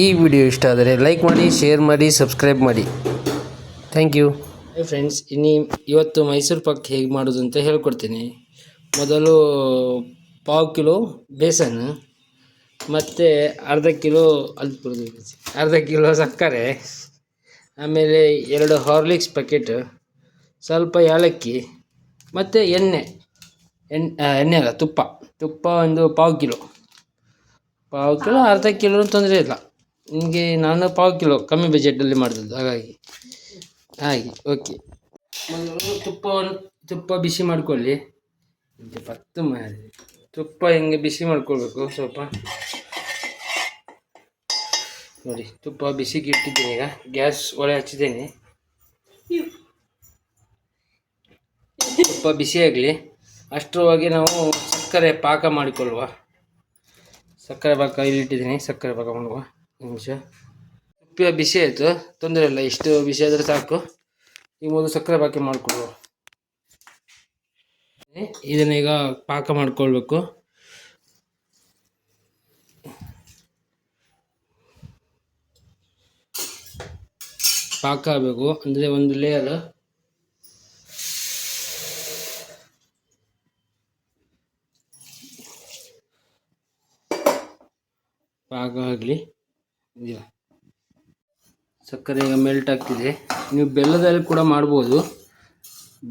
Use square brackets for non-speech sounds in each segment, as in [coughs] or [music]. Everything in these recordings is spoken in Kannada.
ಈ ವಿಡಿಯೋ ಇಷ್ಟ ಆದರೆ ಲೈಕ್ ಮಾಡಿ, ಶೇರ್ ಮಾಡಿ, ಸಬ್ಸ್ಕ್ರೈಬ್ ಮಾಡಿ. ಥ್ಯಾಂಕ್ ಯು ಫ್ರೆಂಡ್ಸ್ ಇನ್ನು ಇವತ್ತು ಮೈಸೂರು ಪಾಕ್ ಹೇಗೆ ಮಾಡೋದು ಅಂತ ಹೇಳ್ಕೊಡ್ತೀನಿ. ಮೊದಲು ಪಾವು ಕಿಲೋ ಬೇಸನ್, ಮತ್ತು ಅರ್ಧ ಕಿಲೋ ಅಲ್ಲಿ ಅರ್ಧ ಕಿಲೋ ಸಕ್ಕರೆ, ಆಮೇಲೆ ಎರಡು ಹಾರ್ಲಿಕ್ಸ್ ಪ್ಯಾಕೆಟ್ ಸ್ವಲ್ಪ ಏಲಕ್ಕಿ, ಮತ್ತು ಎಣ್ಣೆ ಎಣ್ಣೆ ಎಣ್ಣೆ ಅಲ್ಲ, ತುಪ್ಪ. ತುಪ್ಪ ಒಂದು ಪಾವು ಕಿಲೋ. ಪಾವು ಕಿಲೋ ಅರ್ಧ ಕಿಲೋ ತೊಂದರೆ ಇಲ್ಲ. ನಿಮಗೆ ನಾನು ಪಾವು ಕಿಲೋ ಕಮ್ಮಿ ಬಜೆಟಲ್ಲಿ ಮಾಡಿದ್ದು ಹಾಗಾಗಿ, ಹಾಗೆ ಓಕೆ ತುಪ್ಪವನ್ನು ತುಪ್ಪ ಬಿಸಿ ಮಾಡ್ಕೊಳ್ಳಿ. ಪತ್ತು ಮಾಡಿ ತುಪ್ಪ ಹಿಂಗೆ ಬಿಸಿ ಮಾಡ್ಕೊಳ್ಬೇಕು? ಸ್ವಲ್ಪ ನೋಡಿ, ತುಪ್ಪ ಬಿಸಿಗೆ ಇಟ್ಟಿದ್ದೀನಿ ಈಗ. ಗ್ಯಾಸ್ ಒಳೆ ಹಚ್ಚಿದ್ದೇನೆ. ತುಪ್ಪ ಬಿಸಿ ಆಗಲಿ. ಅಷ್ಟರೊಳಗೆ ನಾವು ಸಕ್ಕರೆ ಪಾಕ ಮಾಡಿಕೊಳ್ಳುವ. ಸಕ್ಕರೆ ಪಾಕ ಇಲ್ಲಿಟ್ಟಿದ್ದೀನಿ, ಸಕ್ಕರೆ ಪಾಕ ಮಾಡುವ. ನಿಮಿಷ. ಬಿಸಿ ಆಯಿತು, ತೊಂದರೆ ಇಲ್ಲ, ಇಷ್ಟು ಬಿಸಿ ಆದರೆ ಸಾಕು. ಈ ಮೊದಲು ಸಕ್ಕರೆ ಪಾಕ ಮಾಡಿಕೊಡುವ. ಇದನ್ನ ಈಗ ಪಾಕ ಮಾಡ್ಕೊಳ್ಬೇಕು. ಪಾಕ ಆಗಬೇಕು, ಅಂದರೆ ಒಂದು ಲೇಯರ್ ಪಾಕ ಆಗಲಿ. ಇದೆಯಾ ಸಕ್ಕರೆ ಈಗ ಮೆಲ್ಟ್ ಆಗ್ತಿದೆ. ನೀವು ಬೆಲ್ಲದಲ್ಲಿ ಕೂಡ ಮಾಡ್ಬೋದು.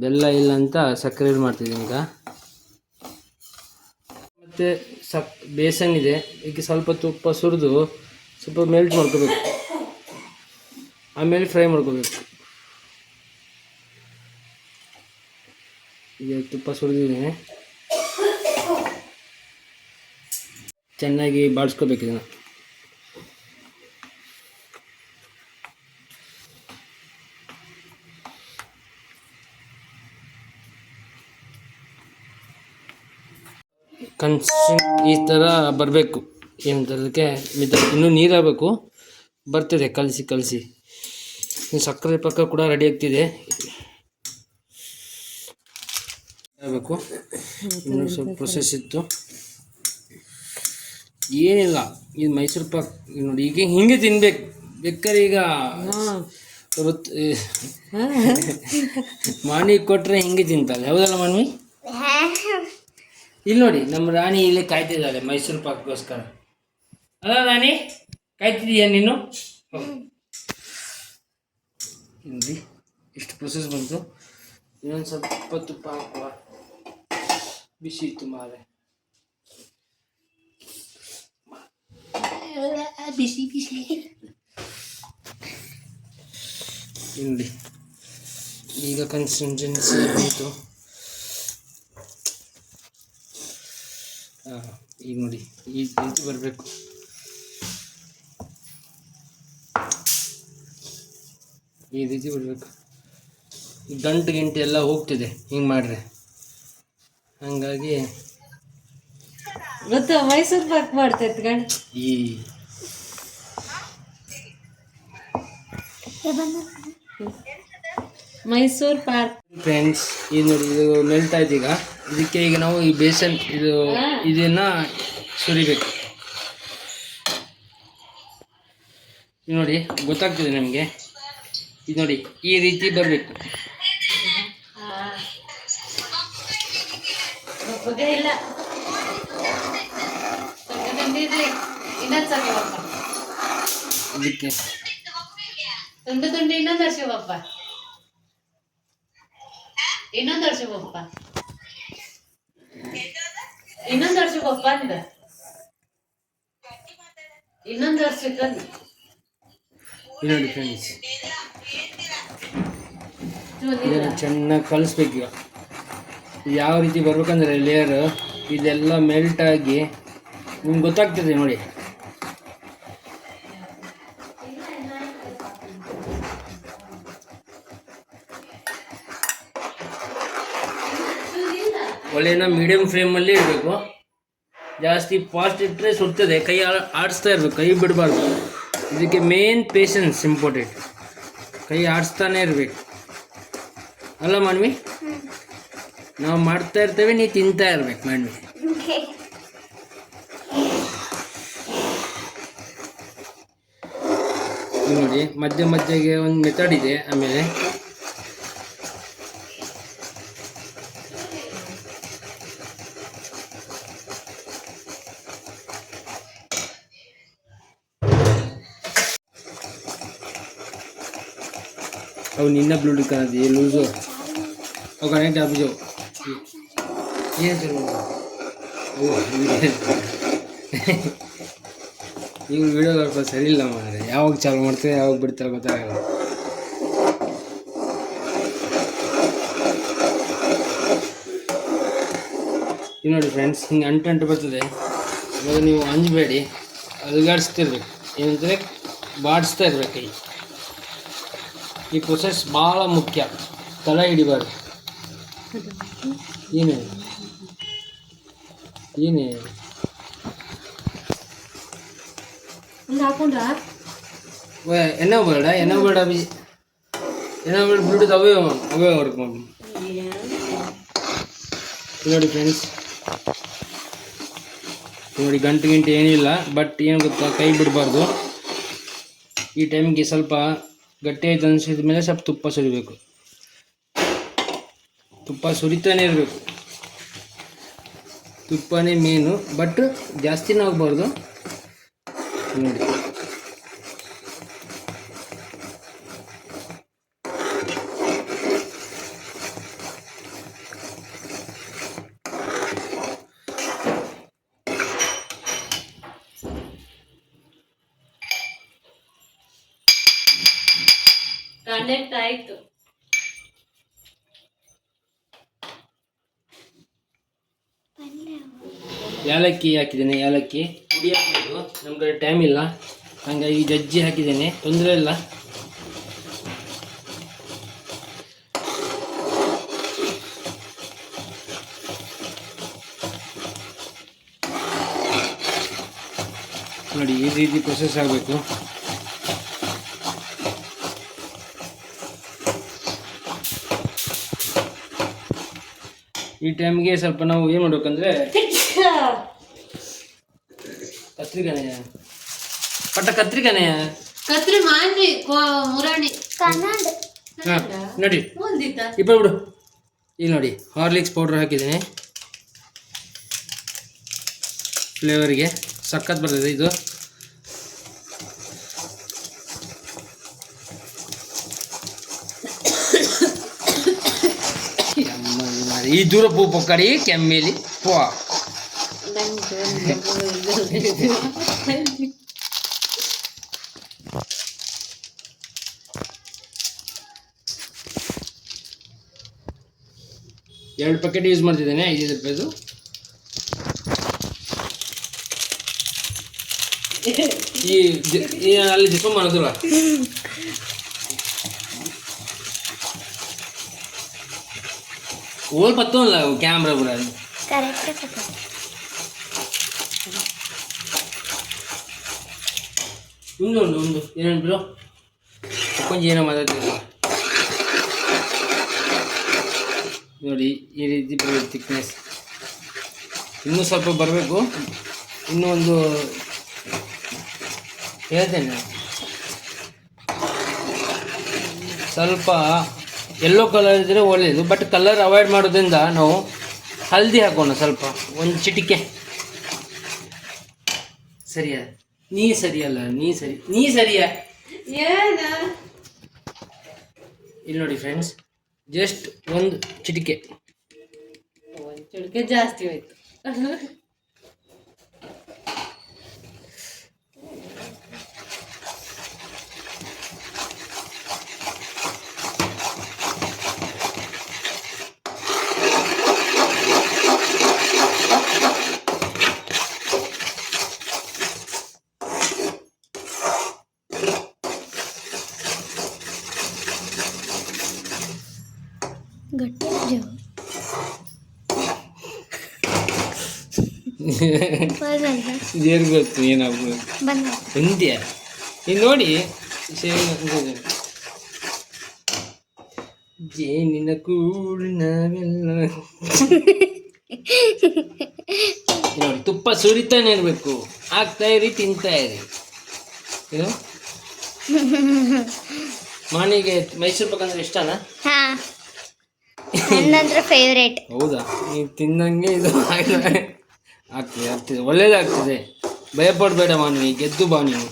ಬೆಲ್ಲ ಇಲ್ಲ ಅಂತ ಸಕ್ಕರೆ ಮಾಡ್ತಿದ್ದೀನಿ ಈಗ. ಮತ್ತು ಸಕ್, ಬೇಸನ್ ಇದೆ. ಈಗ ಸ್ವಲ್ಪ ತುಪ್ಪ ಸುರಿದು ಸ್ವಲ್ಪ ಮೆಲ್ಟ್ ಮಾಡ್ಕೋಬೇಕು. ಆಮೇಲೆ ಫ್ರೈ ಮಾಡ್ಕೋಬೇಕು. ಈಗ ತುಪ್ಪ ಸುರಿದಿದ್ದೀನಿ ಚೆನ್ನಾಗಿ ಬಾಡಿಸ್ಕೋಬೇಕು ಕನ್ಸಿನ್ ಈ ಥರ ಬರಬೇಕು. ಏನಂತ ಅದಕ್ಕೆ ಮಿತ ಇನ್ನೂ ನೀರಾಗಬೇಕು. ಬರ್ತಿದೆ ಕಲಸಿ ಕಲಸಿ. ಇನ್ನು ಸಕ್ಕರೆ ಪಕ್ಕ ಕೂಡ ರೆಡಿ ಆಗ್ತಿದೆ. ಆಗಬೇಕು ಇನ್ನೂ ಸ್ವಲ್ಪ ಪ್ರೊಸೆಸ್ ಇತ್ತು. ಏನಿಲ್ಲ ಇದು ಮೈಸೂರು ಪಾಕ್ ನೋಡಿ ಈಗ ಹಿಂಗೆ ತಿನ್ಬೇಕು. ಬೇಕಾದ್ರೆ ಈಗ ಗೊತ್ತು ಮಾಣಿ ಕೊಟ್ಟರೆ ಹಿಂಗೆ ತಿಂತಾಳೆ ಹೌದಲ್ಲ ಮಾನ್ವಿ? ಇಲ್ಲಿ ನೋಡಿ ನಮ್ಮ ರಾಣಿ ಇಲ್ಲಿ ಕಾಯ್ತಿದ್ದಾಳೆ ಮೈಸೂರು ಪಾಕ್ಗೋಸ್ಕರ. ಅಲ್ಲ ರಾಣಿ ಕಾಯ್ತಿದೀಯ ನೀನು. ನೋಡಿ ಇಷ್ಟು ಪ್ರೊಸೆಸ್ ಬಂತು. ಇನ್ನೊಂದು ಸ್ವಲ್ಪ ತುಪ್ಪ ಹಾಕುವ ಬಿಸಿ ಇತ್ತು ಮಾರೆ. ಬಿಸಿ ಬಿಸಿ. ಇಲ್ಲಿ. ಈಗ ಕನ್ಸಿಸ್ಟೆನ್ಸಿ ಬಂತು ಈಗ ನೋಡಿ ಈ ರೀತಿ ಬರಬೇಕು. ಈ ರೀತಿ ಬರಬೇಕು. ಈ ಗಂಟು ಗಿಂಟು ಎಲ್ಲ ಹೋಗ್ತಿದೆ ಹಿಂಗೆ ಮಾಡ್ರೆ. ಹಾಗಾಗಿ ಮತ್ತೆ ಮೈಸೂರು ಪಾಕ್ ಮಾಡ್ತೈತೆ ಗಂಡ ಈ ಮೈಸೂರು ಪಾರ್ಕ್ ಫ್ರೆಂಡ್ಸ್ ಈ ನೋಡಿ ಇದು ಮೆಲ್ತಾ ಈಗ ಇದಕ್ಕೆ ಈಗ ನಾವು ಈ ಬೇಸನ್ ಇದು ಇದನ್ನ ಸುರಿಬೇಕು. ನೋಡಿ ಗೊತ್ತಾಗ್ತದೆ ನಮಗೆ. ಇದು ನೋಡಿ ಈ ರೀತಿ ಬರಬೇಕು. ಇದಕ್ಕೆ. ತುಂಡು ತುಂಡು ಇನ್ನೊಂದು ವರ್ಷ ಇನ್ನೊಂದು ಶಿವಪ್ಪ ಇನ್ನೊಂದು ವರ್ಷಕ್ಕೆ ಅಂದ ಇನ್ನೊಂದು ನೋಡಿ ಫ್ರೆಂಡ್ಸ್. ಇದನ್ನು ಚೆನ್ನಾಗಿ ಕಲಿಸ್ಬೇಕು ಯಾವ ರೀತಿ ಬರ್ಬೇಕಂದ್ರೆ ಲೇಯರ್ ಇದೆಲ್ಲ ಮೆಲ್ಟ್ ಆಗಿ ನಿಮ್ಗೆ ಗೊತ್ತಾಗ್ತದೆ ನೋಡಿ. ಒಲೆನ ಮೀಡಿಯಮ್ ಫ್ಲೇಮಲ್ಲಿ ಇಡಬೇಕು ಜಾಸ್ತಿ ಫಾಸ್ಟ್ ಇಟ್ಟರೆ ಸುಡ್ತದೆ. ಕೈ ಆಡಿಸ್ತಾ ಇರಬೇಕು. ಕೈ ಬಿಡಬಾರ್ದು. ಇದಕ್ಕೆ ಮೇನ್ ಪೇಷನ್ಸ್ ಇಂಪಾರ್ಟೆಂಟ್ ಕೈ ಆಡಿಸ್ತಾನೆ ಇರಬೇಕು. ಅಲ್ಲ ಮಾನ್ವಿ? ನಾವು ಮಾಡ್ತಾ ಇರ್ತೇವೆ ನೀ ತಿಂತಾ ಇರ್ಬೇಕು ಮಾನ್ವಿ. ನೋಡಿ ಮಧ್ಯ ಮಧ್ಯೆಗೆ ಒಂದು ಮೆಥಡ್ ಇದೆ ಆಮೇಲೆ. ಅವು ನಿನ್ನ ಬ್ಲೂಟೂತ್ ಏ ಲೂಸು ಅವು ಕನೆಕ್ಟ್ ಆಗ್ಬಿಜವು ಏನು ಇವ್ರು ವಿಡಿಯೋ ಸ್ವಲ್ಪ ಸರಿ ಇಲ್ಲ ಯಾವಾಗ ಚಾಲು ಮಾಡ್ತಾರೆ ಯಾವಾಗ ಬಿಡ್ತಾರೆ ಗೊತ್ತಾಗಲ್ಲ ಇದು ನೋಡಿ ಫ್ರೆಂಡ್ಸ್ ಹಿಂಗೆ ಅಂಟು ಅಂಟು ಬರ್ತದೆ. ಇವಾಗ ನೀವು ಅಂಜಬೇಡಿ. ಅಲುಗಾಡಿಸ್ತಿರ್ಬೇಕು. ಏನಂದರೆ, ಬಾಡಿಸ್ತಾ ಇರ್ಬೇಕು ಕೈ. ಈ ಪ್ರೊಸೆಸ್ ಭಾಳ ಮುಖ್ಯ. ತಲೆ ಹಿಡಿಬಾರ್ದು. ಏನು? ಏನು? ಎಣ್ಣೆ ಬೇಡ ಎಣ್ಣೆ ಬೇಡ ಬಿ ಎಣ್ಣೆ ಬೇಡ ಬಿಡುದು ಅವೇ ಅವೇ ವರ್ಕ್ ನೋಡಿ ಫ್ರೆಂಡ್ಸ್ ನೋಡಿ ಗಂಟು ಗಂಟೆ ಏನಿಲ್ಲ ಬಟ್ ಏನು ಗೊತ್ತಾ ಕೈ ಬಿಡಬಾರ್ದು. ಈ ಟೈಮ್ಗೆ ಸ್ವಲ್ಪ ಗಟ್ಟಿ ಆಯ್ತು ಅನಿಸಿದ ಮೇಲೆ ಸ್ವಲ್ಪ ತುಪ್ಪ ಸುರಿಬೇಕು. ತುಪ್ಪ ಸುರಿತಾನೆ ಇರಬೇಕು. ತುಪ್ಪನೇ ಮೇನು ಬಟ್ ಜಾಸ್ತಿನೂ ಆಗಬಾರ್ದು ನೋಡಿ ಕನೆಕ್ಟ್ ಆಯ್ತು ಏಲಕ್ಕಿ ಹಾಕಿದ್ದೇನೆ, ಏಲಕ್ಕಿ. ಪುಡಿ ಹಾಕಬೇಕು ನಮ್ಮ ಕಡೆ ಟೈಮ್ ಇಲ್ಲ. ಹಾಗಾಗಿ ಜಜ್ಜಿ ಹಾಕಿದ್ದೇನೆ. ತೊಂದರೆ ಇಲ್ಲ. ನೋಡಿ, ಈ ರೀತಿ ಪ್ರೊಸೆಸ್ ಆಗಬೇಕು. ಈ ಟೈಮ್ಗೆ ಸ್ವಲ್ಪ ನಾವು ಏನು ಮಾಡ್ಬೇಕಂದ್ರೆ [laughs] ಕತ್ರಿಕನೆಯ ಪಟ್ಟ ಕತ್ರಿಗಣೆಯ ಕತ್ರಿ ಮಾನ್ರಿ ಕೋ- ಮುರಾಣಿ. ನೋಡಿ. ಇಬ್ಬರು ಬಿಡು. ಇಲ್ಲಿ ನೋಡಿ ಹಾರ್ಲಿಕ್ಸ್ ಪೌಡ್ರ್ ಹಾಕಿದ್ದೀನಿ. ಫ್ಲೇವರಿಗೆ ಸಖತ್ ಬರ್ತದೆ ಇದು. [coughs] ಈ ದೂರ ಪೂ ಪೊಕ್ಕಡಿ ಕೆಮ್ಮೇಲಿ. ಪೋ ಎರಡು ಪ್ಯಾಕೆಟ್ ಯೂಸ್ ಮಾಡ್ತಿದ್ದೇನೆ ಐದೈದು ರೂಪಾಯಿದು. ಈ ಅಲ್ಲಿ ಜಿಪ್ಪ ಮಾಡಿದ್ರ ಓಲ್ ಪತ್ತೋಲ್ಲ ಕ್ಯಾಮ್ರಾ ಕೂಡ ಒಂದು ಒಂದು ಒಂದು ಏನೇನು ಬಿಡು? ಕೊಂಚ ಏನೋ ಮಾತಾಡ್ತಿಲ್ಲ ನೋಡಿ, ಈ ರೀತಿ ತಿಕ್ನೆಸ್ ಇನ್ನೂ ಸ್ವಲ್ಪ ಬರಬೇಕು. ಇನ್ನೂ ಒಂದು ಹೇಳ್ತೇನೆ ಸ್ವಲ್ಪ ಎಲ್ಲೋ ಕಲರ್ ಇದ್ದರೆ ಒಳ್ಳೆಯದು ಬಟ್ ಕಲರ್ ಅವಾಯ್ಡ್ ಮಾಡೋದ್ರಿಂದ ನಾವು ಹಲ್ದಿ ಹಾಕೋಣ ಸ್ವಲ್ಪ, ಒಂದು ಚಿಟಿಕೆ. ಸರಿಯಾ? ನೀ ಸರಿಯಲ್ಲ ನೀ ಸರಿ ನೀ ಸರಿಯಾ? ಏನ? ಇಲ್ಲಿ ನೋಡಿ ಫ್ರೆಂಡ್ಸ್ ಜಸ್ಟ್ ಒಂದು ಚಿಟಿಕೆ. ಒಂದು ಚಿಟಿಕೆ ಜಾಸ್ತಿ ಹೋಯ್ತು. ಇದೇನು ಗೊತ್ತು ಏನಾಗ್ಬೋದು? ಎಂದ್ಯಾ ಇನ್ ನೋಡಿ. ಜೇನಿನ ಕೂಡ ನಾವೆಲ್ಲ. ನೋಡಿ ತುಪ್ಪ ಸುರಿತಾನೆ ಇರಬೇಕು. ಆಗ್ತಾ ಇರಿ ತಿಂತಾ ಇರಿ. ಏನು? ಮಾನಿಗೆ ಮೈಸೂರು ಪಾಕ್ ಅಂದ್ರೆ ಇಷ್ಟನಾ? ನನ್ನಂದ್ರೆ ಫೇವ್ರೇಟ್ ಹೌದಾ? ನೀವು ತಿನ್ನಂಗೆ ಇದು. ಆಗ್ತದೆ ಆಗ್ತದೆ. ಒಳ್ಳೇದಾಗ್ತದೆ. ಭಯಪಡಬೇಡ ಮಾನ್ವಿ ಗೆದ್ದು ಬಾ ನೀನು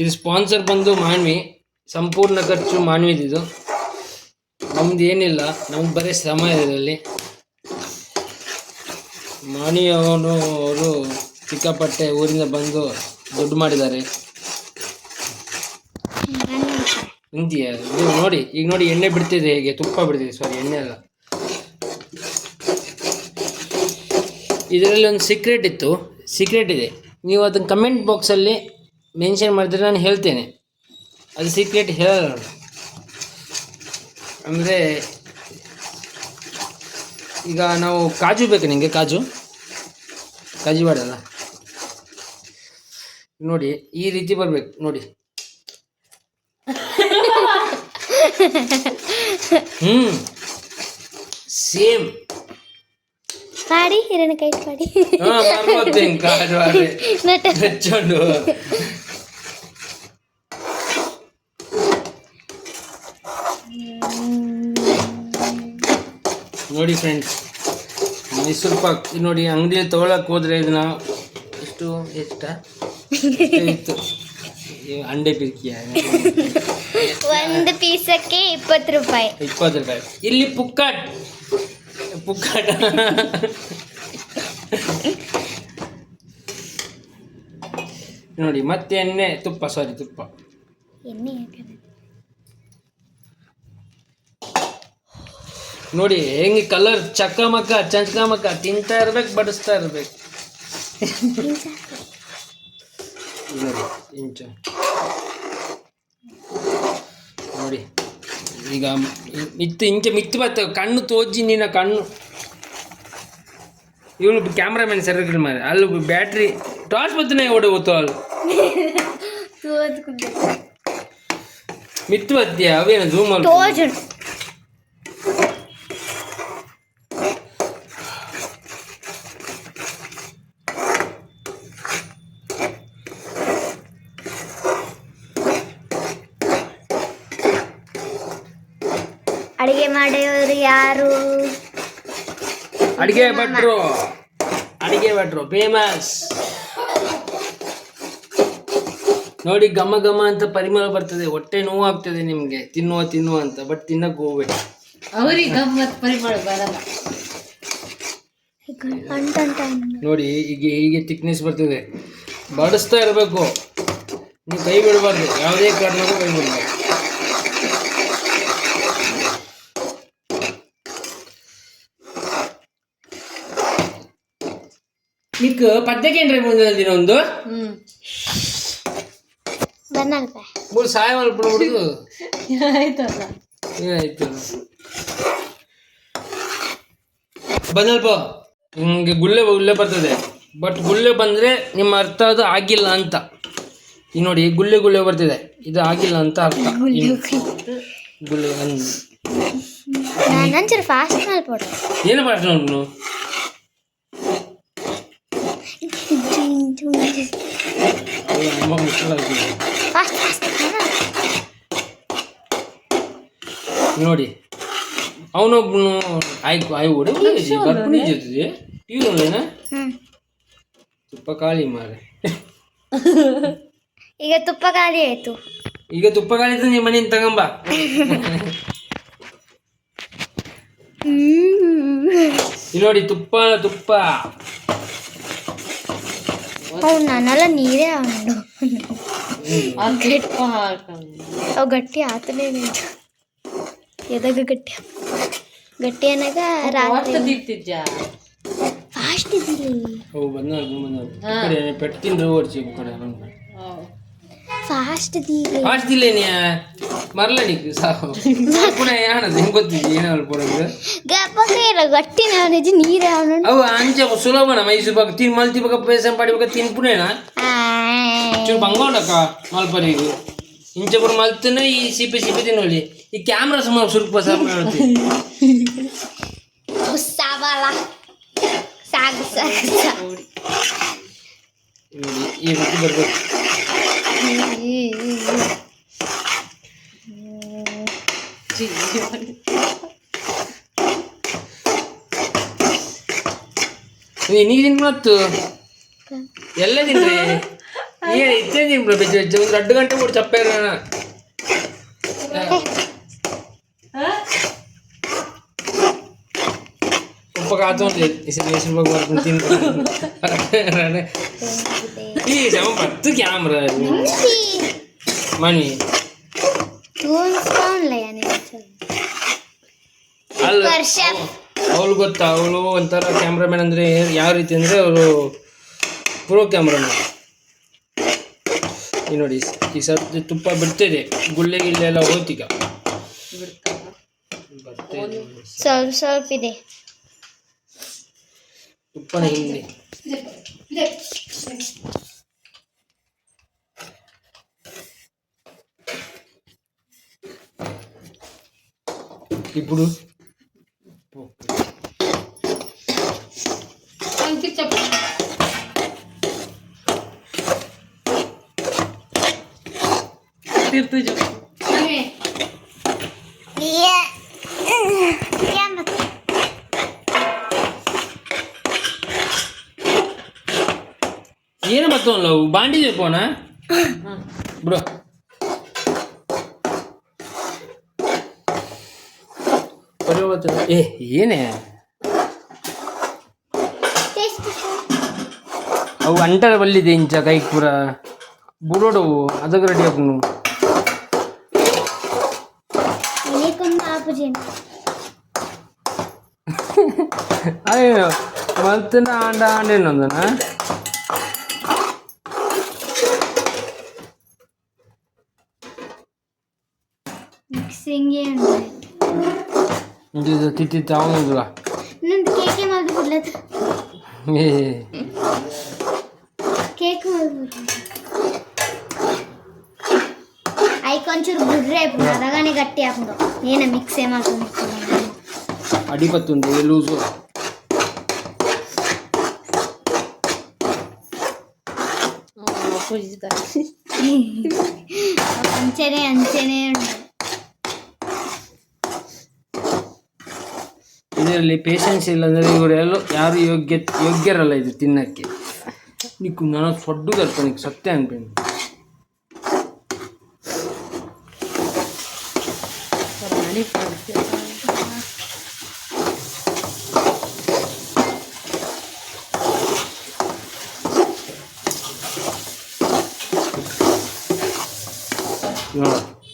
ಇದು ಸ್ಪಾನ್ಸರ್ ಬಂದು ಮಾನ್ವಿ ಸಂಪೂರ್ಣ ಖರ್ಚು ಮಾನ್ವಿದಿದು. ನಮ್ದು ಏನಿಲ್ಲ ನಮ್ಗೆ ಬರೀ ಶ್ರಮ ಇದರಲ್ಲಿ. ಅವನು ಅವರು ಸಿಕ್ಕಾಪಟ್ಟೆ ಊರಿಂದ ಬಂದು ದುಡ್ಡು ಮಾಡಿದ್ದಾರೆ. ನಿಂತೀಯ? ನೀವು ನೋಡಿ ಈಗ ನೋಡಿ ಎಣ್ಣೆ ಬಿಡ್ತಿದೆ ಹೇಗೆ? ತುಪ್ಪ ಬಿಡ್ತಿದೆ ಸಾರಿ ಎಣ್ಣೆ ಅಲ್ಲ. ಇದರಲ್ಲಿ ಒಂದು ಸೀಕ್ರೆಟ್ ಇತ್ತು. ಸೀಕ್ರೆಟ್ ಇದೆ. ನೀವು ಅದನ್ನು ಕಮೆಂಟ್ ಬಾಕ್ಸಲ್ಲಿ ಮೆನ್ಷನ್ ಮಾಡಿದ್ರೆ ನಾನು ಹೇಳ್ತೇನೆ. ಅದು ಸೀಕ್ರೆಟ್ ಹೇಳಲ್ಲ ನಾನು. ಅಂದರೆ ಈಗ ನಾವು ಕಾಜು ಬೇಕು ನಿಮಗೆ ಕಾಜು? ಕಾಜು ಬೇಡಲ್ಲ ನೋಡಿ ಈ ರೀತಿ ಬರಬೇಕು. ನೋಡಿ. [laughs] ಹ್ಞೂ ಸೇಮ್ ಪಾಡಿ ಹಿರಣ ಕೈ ನಟ ಹಚ್ಚೋண்டு ನೋಡಿ ಫ್ರೆಂಡ್ಸ್ ಮೈಸೂರು ಪಾಕ್ ನೋಡಿ ಅಂಗಡಿಯಲ್ಲಿ ತೊಗೊಳಕ್ ಹೋದ್ರೆ ಇದನ್ನ ಎಷ್ಟು? ಎಷ್ಟ ಇತ್ತು? ಅಂಡೆ ಪಿರ್ಕಿಯ? ಒಂದು ಪೀಸಕ್ಕೆ ಇಪ್ಪತ್ತು ರೂಪಾಯಿ. ಇಪ್ಪತ್ತು ರೂಪಾಯಿ. ಇಲ್ಲಿ ಪುಕ್ಕಾಟ್ ಪುಕ್ಕಾಟ ನೋಡಿ ಮತ್ತೆ ಎಣ್ಣೆ ತುಪ್ಪ ಸಾರಿ ತುಪ್ಪ. ಎಣ್ಣೆ. ನೋಡಿ ಹೆಂಗೆ ಕಲರ್ ಚಕ್ಕಮಕ್ಕ ಚಂಚಕಮಕ್ಕ ತಿಂತಾ ಇರ್ಬೇಕು ಬಡಿಸ್ತಾ ಇರ್ಬೇಕು. ನೋಡಿ ಇಂಚ. ನೋಡಿ. ಈಗ ಮಿತ್ತು ಇಂಚ ಮಿತ್ತು ಬರ್ತವೆ. ಕಣ್ಣು ತೋಜಿ ನಿನ್ನ ಕಣ್ಣು. ಇವಳು ಕ್ಯಾಮ್ರಾಮನ್ ಸರ್ ಮಾರೆ. ಅಲ್ಲಿ ಬ್ಯಾಟ್ರಿ ಟಾರ್ಚ್ ಬತ್ತನೇ ಓಡಿ ಹೋತು ಅಲ್ಲಿ. ಮಿತ್ತು ಬತ್ತಿಯ? ಅವೇನು ಝೂಮ್ ಅಲ್ಲಿ ತೋಜು ಅಡಿಗೆ ಮಾಡೋರು ಯಾರು ಅಡಿಗೆ ಭಟ್ರು. ಅಡಿಗೆ ಭಟ್ರು ಫೇಮಸ್ ನೋಡಿ ಘಮ ಘಮ ಅಂತ ಪರಿಮಳ ಬರ್ತದೆ. ಹೊಟ್ಟೆ ನೋವು ಆಗ್ತದೆ ನಿಮ್ಗೆ. ತಿನ್ನುವ ತಿನ್ನುವ ಅಂತ ಬಟ್ ತಿನ್ನಕ್ ಹೋಗ್ಬೇಡಿ. ಅವ್ರಿಗೆ ಗಮ್ಮತ್ ಪರಿಮಳ ಬರಲ್ಲ. ಅಂಟಂಟ ನೋಡಿ ಈಗ ಹೀಗೆ ತಿಕ್ನೆಸ್ ಬರ್ತದೆ. ಬಡಿಸ್ತಾ ಇರಬೇಕು. ನೀವು ಕೈ ಬಿಡಬಾರ್ದು. ಯಾವುದೇ ಕಾರಣಕ್ಕೂ ಕೈ ಬಿಡಬಾರ್ದು. మీకు పద్దకేంటి రేపు ఉంది ಒಂದು ಹ್ಮ್ ಬನ್ನಲ್ಪ ಮೂರು ಸಾಯ ಮಲ್ಬಿಡ್ಬಿಡುದು ಆಯ್ತಲ್ಲ ಏನಾಯ್ತು ಬಂದಲ್ಪ ನಿಮಗೆ ಗುಳ್ಳೆ ಗುಳ್ಳೆ ಬರ್ತದೆ ಬಟ್ ಗುಳ್ಳೆ ಬಂದರೆ ನಿಮ್ಮ ಅರ್ಥ ಅದು ಆಗಿಲ್ಲ ಅಂತ ಈಗ ನೋಡಿ ಗುಳ್ಳೆ ಗುಳ್ಳೆ ಬರ್ತಿದೆ ಇದು ಆಗಿಲ್ಲ ಅಂತ ಅರ್ಥ ಇನ್ನು ಗುಳ್ಳೆ ಅಂದ್ ನಾನು ಒಂಚೂರು ಫಾಸ್ಟ್ ಮಾಡ್ಬಿಡು ಫಾಸ್ಟ್ ಫಾಸ್ಟ್ ನೋಡಿ ಅವನೊಬ್ಬನು ಆಯ್ತು ಆಯ್ ಓಡಿ ಬರ್ಪಣಿ ಜೊತೆ ಹ್ಞೂ ತುಪ್ಪ ಖಾಲಿ ಮಾರೆ. [laughs] ಈಗ ತುಪ್ಪ ಖಾಲಿ ಆಯ್ತು. ಈಗ ತುಪ್ಪ ಖಾಲಿ ಇದ್ರೆ ನಿಮ್ಮ ಮನೆಯಿಂದ ತಗೊಂಬ. ಇಲ್ಲಿ [laughs] ನೋಡಿ ತುಪ್ಪ ತುಪ್ಪ. ಅವು ನಾನೆಲ್ಲ ನೀರೇ ಹಾಕೊಂಡು ಅವು ಗಟ್ಟಿ ಆತನೇ ನಿಂತು ಎದಾಗ ಗಟ್ಟಿ ಗಟ್ಟಿ ಅನ್ನಾಗ ರಾತ್ರಿ. ಫಾಸ್ಟ್ ಕಡೆ ಫಾಸ್ಟ್ ಇದ್ದಿಲ್ಲ ಫಾಸ್ಟ್ ಇಲ್ಲೇನೆ? ಮರಲ ನೀಕು ಸಾಕು ಪುನಃ ಏನದು ಹೆಂಗೆ ಗೊತ್ತಿದ್ದೆ ಏನೋ ಪುರಂಗ ಗಪ್ಪಕ ಇಲ್ಲ ಗಟ್ಟಿ ನಾವು ನಿಜ ನೀರೇ ಅವನು ಅವು ಅಂಚೆ ಸುಲಭನ ಮೈಸೂರು ಬಾಗ ತಿನ್ ಮಲ್ತಿ ಬಾಗ ಪೇಸಂ ಪಾಡಿಬೇಕ ತಿನ್ ಪುನೇನ ಚೂರು ಬಂಗೋಡಕ್ಕ ಮಲ್ಪರಿಗು ಇಂಚೆ ಬರು ಮಲ್ತನ ಈ ಸಿಪಿ ಸಿಪಿ ತಿನ್ನೋಳಿ ಈ ಕ್ಯಾಮ್ರಾ ಸಮ ಸುರ್ಪ ಸಾಕು ಸಾಬಾಲ ಸಾಗು ಸಾಗು ಸಾಗು ನೋಡಿ ಈ ರೀತಿ ಬರ್ಬೇಕು ನೀನು ತಿನ್ ಮತ್ತು? ಎಲ್ಲ ತಿನ್ರಿ ಏನು ಇತ್ತೇ ತಿನ್ಬಿಡ ಬೆಜ್ಜ ಬೆಜ್ಜ ಒಂದು ಎರಡು ಗಂಟೆ ಕೊಡು ಚಪ್ಪ ಇರೋಣ ಉಪ್ಪ ಕಾತು ಅಂತ ಹೆಸರು ಬಗ್ಗೆ ಮಾಡ್ಕೊಂಡು ತಿನ್ಕೊಂಡು ಈ ಸಮ ಪತ್ತು ಕ್ಯಾಮ್ರಾ ಮಣಿ ಅಲ್ಲ. ಅವಳು ಗೊತ್ತಾ ಅವಳು ಒಂಥರ ಕ್ಯಾಮ್ರಾಮನ್ ಅಂದರೆ ಯಾವ ರೀತಿ ಅಂದರೆ ಅವರು ಪ್ರೋ ಕ್ಯಾಮ್ರಾಮನ್ ಈ ನೋಡಿ ಈ ಸದ್ಯ ತುಪ್ಪ ಬಿಡ್ತಿದೆ ಗುಳ್ಳೆ ಗಿಲ್ಲೆ ಎಲ್ಲ ಹೋಯ್ತೀಗ ಬರ್ತಿದೆ. ಸ್ವಲ್ಪ ಸ್ವಲ್ಪ ಇದೆ ತುಪ್ಪನ ಹಿಂದೆ ఇప్పుడు ఉతికించప్పుడు తిరుతూ చెప్పు ఏం మొత్తం నువ్వు బాండీ చెప్పోనా ఇప్పుడు ఏ ఏనే ಅವು ಅಂಟರ ಬಲ್ಲಿದೆ ಇಂಚ ಕೈ ಪೂರ. ಬುಡೋಡವು ಅದಕ್ಕೆ ರೆಡಿ ಹಾಕೊಂಡು ಅಯ್ಯೋ ಮತ್ತೆ ಆಂಡ ಆಂಡೇನೊಂದನ ಮಿಕ್ಸಿಂಗ್ ತಿತ್ತಿ ಬಿಡ್ಲತ್ತ ಏ. ಕೇಕ್ ಮಾಡಿ ಐಕ್ ಒಂಚೂರು ಬುಡ್ರೆ ಆಯ್ತು ಅದಗಾನೆ ಗಟ್ಟಿ ಹಾಕೊಂಡು ಏನ ಮಿಕ್ಸೇ ಮಾಡ್ಕೊಂಡು ಅಡಿಪತ್ತುಂಟು ಲೂಸು ಅಂಚೆನೆ ಅಂಚೆನೆ ಉಂಟು ಇದರಲ್ಲಿ ಪೇಷನ್ಸ್ ಇಲ್ಲ ಅಂದರೆ ಇವರೆಲ್ಲ ಯಾರು ಯೋಗ್ಯ ಯೋಗ್ಯರಲ್ಲ ಇದು ತಿನ್ನಕ್ಕೆ నీకు నా సొడ్డు కలుపు నీకు సత్య అనిపోయింది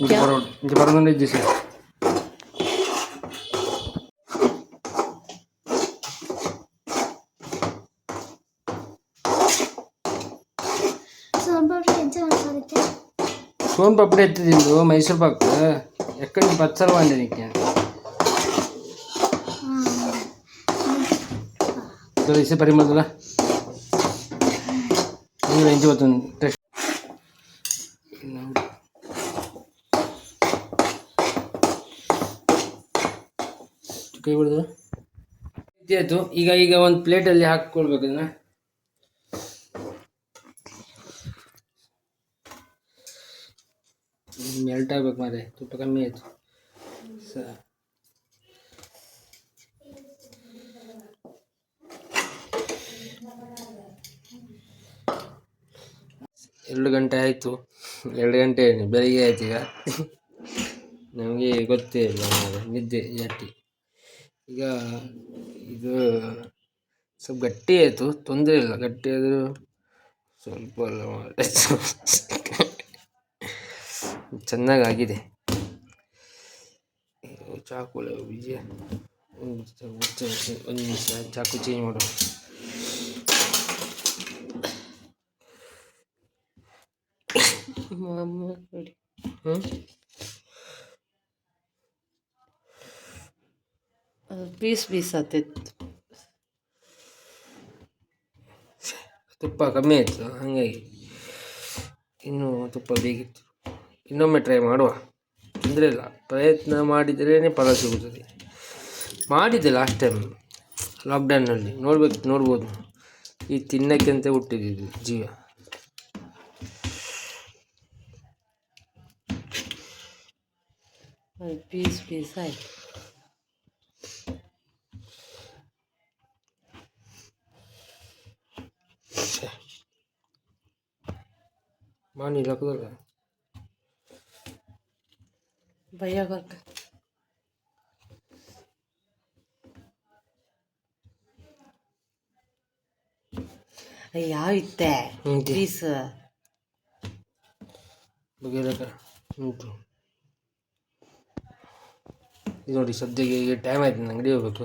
ఇంత పర్వాలేదు ఇంత పర్వాలేదు చేసేది ಸೋನ್ ಪಾಪಡಿ ಎತ್ತಿದ್ದು ಮೈಸೂರು ಪಾಕ್. ಯಾಕಂದ್ರೆ ಬಚ್ಚಲ್ ಬಂದಿನಿಕ್ಕೆ ಇಸ ಪರಿಮಲ್ಲ ಇಂಜಿ ಬರ್ತದೆ ಟೆಸ್ಟ್ ಈಗ ಈಗ ಒಂದು ಪ್ಲೇಟಲ್ಲಿ ಹಾಕ್ಕೊಳ್ಬೇಕು ಇದನ್ನ. ಮೆಲ್ಟ್ ಆಗ್ಬೇಕು ಮಾರೆ ತುಪ್ಪ ಕಮ್ಮಿ ಆಯಿತು. ಸ ಎರಡು ಗಂಟೆ ಆಯಿತು. ಎರಡು ಗಂಟೆ ಬೆಳಿಗ್ಗೆ ಆಯ್ತು ಈಗ. ನಮಗೆ ಗೊತ್ತೇ ಇಲ್ಲ ನಿದ್ದೆ ಜಾಸ್ತಿ ಈಗ ಇದು ಸ್ವಲ್ಪ ಗಟ್ಟಿ ಆಯಿತು. ತೊಂದರೆ ಇಲ್ಲ. ಗಟ್ಟಿ ಆದರೂ ಸ್ವಲ್ಪ. ಚೆನ್ನಾಗಾಗಿದೆ. ಚಾಕು ಬೀಜ ಒಂದು ಒಂದು ನಿಮಿಷ ಚಾಕು ಚೇಂಜ್ ಮಾಡು. ಪೀಸ್ ಪೀಸ್ ಆತೈತಿ ತುಪ್ಪ ಕಮ್ಮಿ ಆಯಿತು ಹಾಗಾಗಿ. ಇನ್ನೂ ತುಪ್ಪ ಬೇಕಿತ್ತು. ಇನ್ನೊಮ್ಮೆ ಟ್ರೈ ಮಾಡುವ. ತೊಂದರೆ ಇಲ್ಲ ಪ್ರಯತ್ನ ಮಾಡಿದ್ರೇ ಫಲ ಸಿಗುತ್ತದೆ. ಮಾಡಿದ್ದೆ ಲಾಸ್ಟ್ ಟೈಮ್ ಲಾಕ್ಡೌನ್ನಲ್ಲಿ ನೋಡ್ಬೇಕು ನೋಡ್ಬೋದು. ಈ ತಿನ್ನೋಕ್ಕೆ ಅಂತ ಹುಟ್ಟಿದ್ದು ಜೀವ. ಪೀಸ್ ಪೀಸ್ ಆಯಿತು. ಮಾನಿ ಲಕ್ಕದಲ್ಲ ಲಕ್ಕದಾಗ ಬೈಯಾಗ ಯಾವ ಇತ್ತೆ. ಪೀಸ್ ಉಂಟು. ಇದು ನೋಡಿ ಸದ್ಯಕ್ಕೆ ಈಗ ಟೈಮ್ ಆಯ್ತು ನಂಗೆ ಅಂಗಡಿ ಹೋಗ್ಬೇಕು.